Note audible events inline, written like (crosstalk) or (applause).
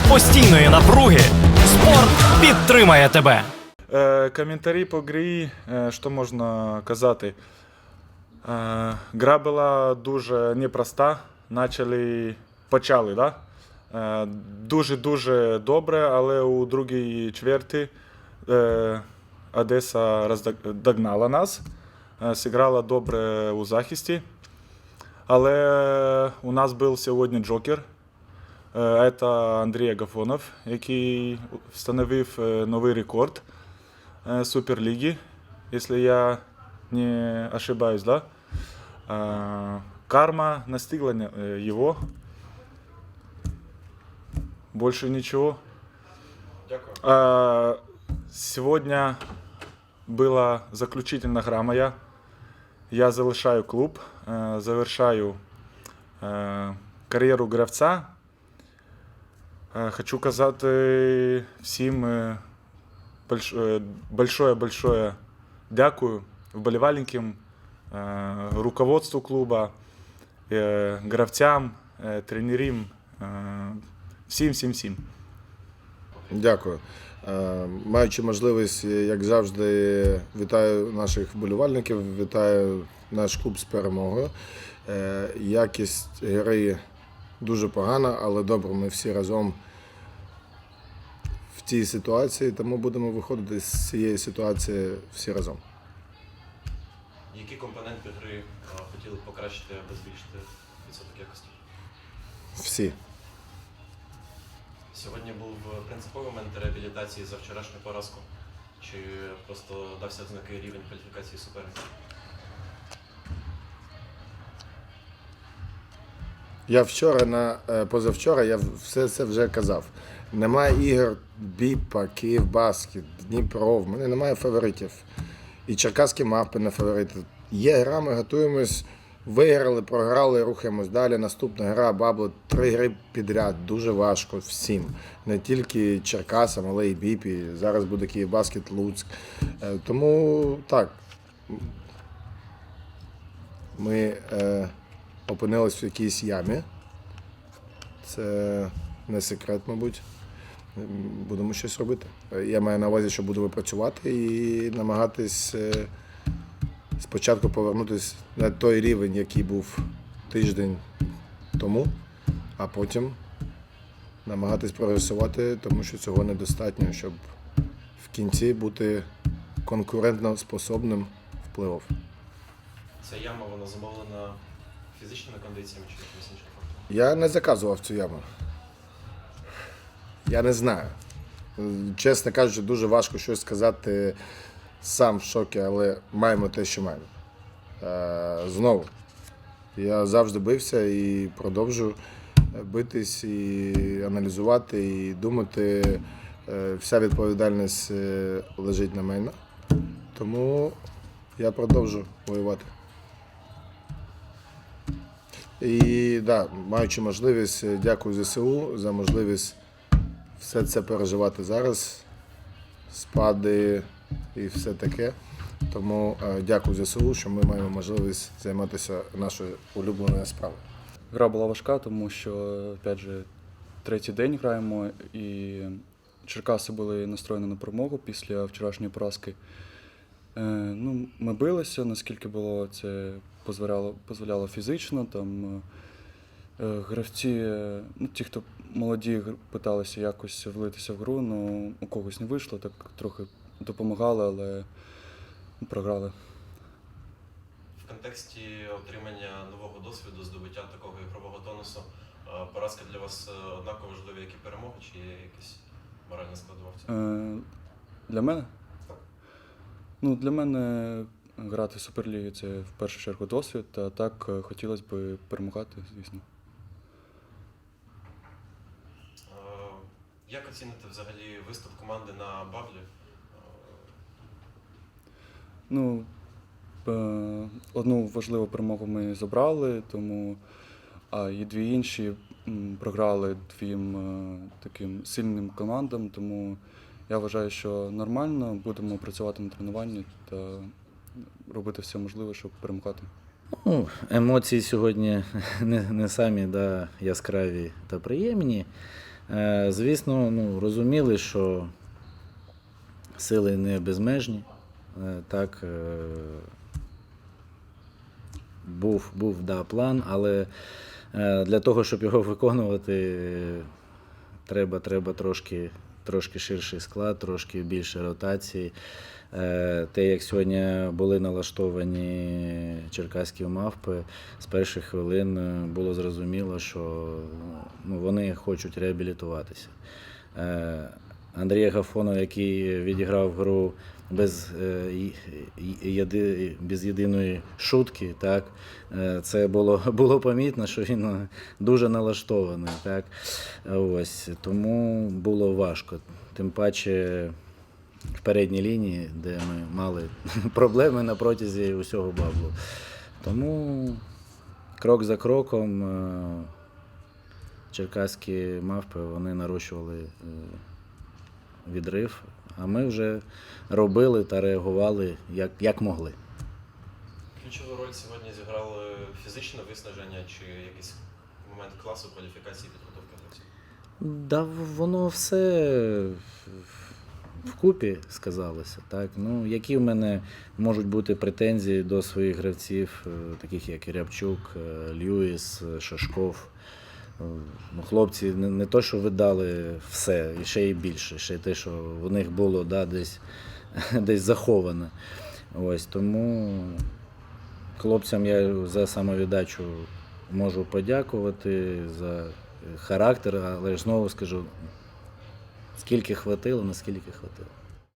серед постійної напруги спорт підтримає тебе. Е, коментарі по грі, е, що можна казати. Е, гра була дуже непроста. Начали, почали, да? Е, дуже-дуже добре, але у другій чверті е, Одеса роздог- догнала нас. Е, зіграла добре у захисті. Але у нас був сьогодні джокер. Е, Це Андрій Агафонов, який встановив е, новий рекорд э, Суперлиги, если я не ошибаюсь, да? Карма настигла э, его. Больше ничего. Дякую. А, Сегодня была заключительная гра моя. Я залишаю клуб, завершаю кар'єру гравця. Е, Хочу казати всім е, больш- е, большое-большое дякую вболівальникам, е, руководству клуба, е, гравцям, е, тренерам, е, всім, всім, всім. Дякую. Е, Маючи можливість, як завжди, вітаю наших вболівальників, вітаю наш клуб з перемогою. Е, Якість гри дуже погана, але добре, ми всі разом в цій ситуації, тому будемо виходити з цієї ситуації всі разом. Які компоненти гри хотіли б покращити або збільшити відсоток якості? Всі. Сьогодні був принциповий момент реабілітації за вчорашню поразку. Чи просто дався ознаки рівень кваліфікації суперника? Я вчора на е, позавчора я все це вже казав. Немає ігор Біпа, Київбаскет, Дніпро. В мене немає фаворитів. І черкаські мавпи не фаворити. Є гра, ми готуємось, виграли, програли, рухаємось далі. Наступна гра Бабло. Три гри підряд. Дуже важко всім. Не тільки Черкасам, але й Біпі. Зараз буде Київбаскет, Луцьк. Е, Тому так. Ми е, опинились в якійсь ямі. Це не секрет, мабуть. Будемо щось робити. Я маю на увазі, що будемо працювати і намагатись е, спочатку повернутися на той рівень, який був тиждень тому, а потім намагатись прогресувати, тому що цього недостатньо, щоб в кінці бути конкурентно способним в плей-офф. Ця яма вона замовлена фізичними кондиціями чи якимось іншим фактором? Я не заказував цю яму. Я не знаю. Чесно кажучи, дуже важко щось сказати сам в шокі, але маємо те, що маємо. Е, знову, я завжди бився і продовжу битись, і аналізувати, і думати. Е, Вся відповідальність е, лежить на мене. Тому я продовжу воювати. І да, маючи можливість, е, дякую ЗСУ за можливість все це переживати зараз, спади і все таке. Тому е, дякую ЗСУ, що ми маємо можливість займатися нашою улюбленою справою. Гра була важка, тому що, опять же, третій день граємо, і Черкаси були настроєні на перемогу після вчорашньої поразки. Е, ну, ми билися, наскільки було це дозволяло, дозволяло фізично. Там, е, гравці, е, ну, ті, хто молоді, питалися якось влитися в гру, ну, у когось не вийшло, так трохи допомагали, але програли. В контексті отримання нового досвіду, здобуття такого ігрового тонусу, а, поразка для вас е, однаково важлива, як і перемога, чи є якась моральна складова в цьому? Е, Для мене? Так. Ну, для мене грати в Суперлігі це в першу чергу досвід, а так е, хотілося б перемагати, звісно. Як оціните взагалі виступ команди на Баблі? Е, Ну, е, одну важливу перемогу ми забрали, тому а і дві інші програли двім е, таким сильним командам, тому я вважаю, що нормально будемо працювати на тренуванні та робити все можливе, щоб перемагати. Ну, емоції сьогодні (laughs) не, не самі да, яскраві та приємні. Е, Звісно, ну, розуміли, що сили не безмежні. Е, Так, е, був, був да, план, але е, для того, щоб його виконувати, треба, треба трошки, трошки ширший склад, трошки більше ротації. Е, Те, як сьогодні були налаштовані черкаські мавпи, з перших хвилин е, було зрозуміло, що ну, вони хочуть реабілітуватися. Е, Андрій Гафонов, який відіграв гру без, е, єди- без єдиної шутки, так, е, це було, (laughs) було помітно, що він е, дуже налаштований. Так. Ось, тому було важко. Тим паче в передній лінії, де ми мали (laughs) проблеми на протязі усього баблу. Тому крок за кроком черкаські мавпи вони нарощували відрив, а ми вже робили та реагували як, як могли. Ключову роль сьогодні зіграло фізичне виснаження чи якийсь момент класу кваліфікації підготовки гравців? Да, воно все вкупі сказалося. Так? Ну, які в мене можуть бути претензії до своїх гравців, е, таких як Рябчук, е, Льюіс, е, Шашков. Ну, хлопці не, не то, що видали все, і ще й більше, ще й те, що в них було да, десь, (laughs) десь заховане. Ось, тому хлопцям я за самовіддачу можу подякувати за характер, але знову скажу, скільки хватило, наскільки хватило.